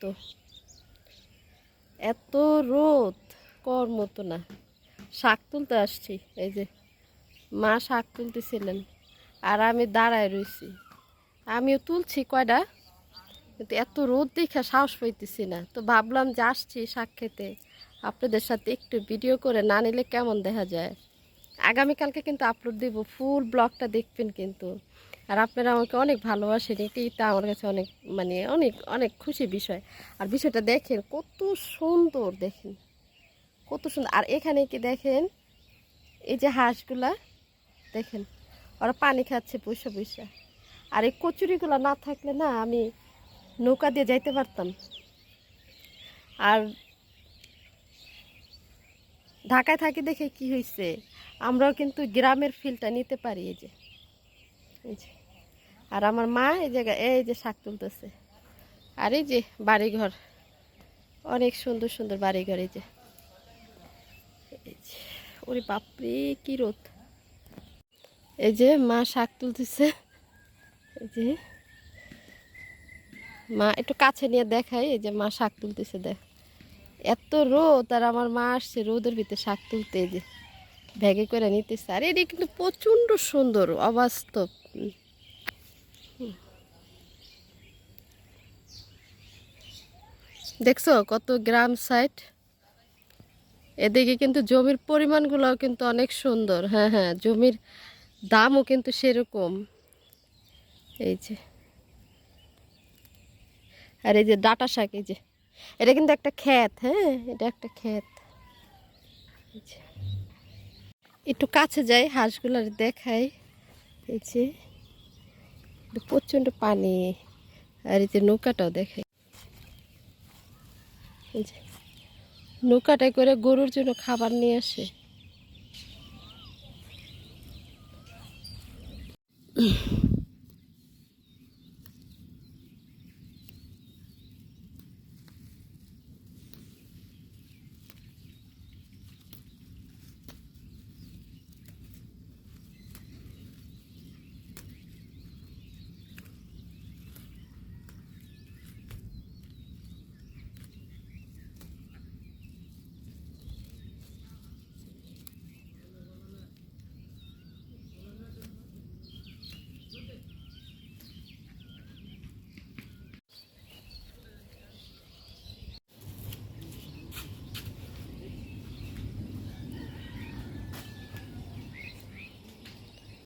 তো এত রোদ, কর মতো না। শাক তুলতে আসছি, এই যে মা শাক তুলতেছিলেন, আর আমি দাঁড়ায় রয়েছি আমিও তুলছি কয়টা কিন্তু এত রোদ দেখে সাহস পাইতেছি না। তো ভাবলাম যে আসছি শাক খেতে। আপনাদের সাথে একটু ভিডিও করে না নিলে কেমন দেখা যায়? আগামীকালকে কিন্তু আপলোড দিব ফুল ব্লগটা দেখবেন কিন্তু। আর আপনারা আমাকে অনেক ভালোবাসেন এটাইটা আমার কাছে অনেক মানে অনেক অনেক খুশি বিষয়। আর বিষয়টা দেখেন, কত সুন্দর দেখেন, কত সুন্দর। আর এখানে কি দেখেন, এই যে হাঁসগুলা, দেখেন, ওরা পানি খাচ্ছে পয়সা পয়সা আর এই কচুরিগুলো না থাকলে না আমি নৌকা দিয়ে যাইতে পারতাম। আর ঢাকায় থাকি দেখে কি হয়েছে আমরাও কিন্তু গ্রামের ফিলটা নিতে পারি এই যে। আর আমার মা এই জায়গায়, এই যে শাক তুলতেছে। আর এই যে বাড়িঘর, অনেক সুন্দর সুন্দর বাড়িঘর এই যে, ওরে বাপরে, কি রোদ। এই যে মা শাক তুলতেছে। এই যে। মা একটু কাছে নিয়ে দেখাই, এই যে মা শাক তুলতেছে দেখ। এত রোদ, আর আমার মা আসছে রোদের ভিতরে শাক তুলতে, এই যে। ব্যাগে করে নিতেছে। আর এটি কিন্তু প্রচণ্ড সুন্দর, অবাস্তব। দেখছ কত গ্রাম সাইড এদিকে কিন্তু জমির পরিমাণগুলোও কিন্তু অনেক সুন্দর। হ্যাঁ হ্যাঁ জমির দামও কিন্তু সেরকম। এই যে। আর এই যে ডাটা শাক, এই যে। এটা কিন্তু একটা ক্ষেত হ্যাঁ এটা একটা ক্ষেত। এই যে। একটু কাছে যাই হাঁসগুলার দেখাই। এই যে প্রচণ্ড পানি। আর এই যে নৌকাটাও দেখাই। যে, নৌকাটায় করে গরুর জন্য খাবার নিয়ে আসে।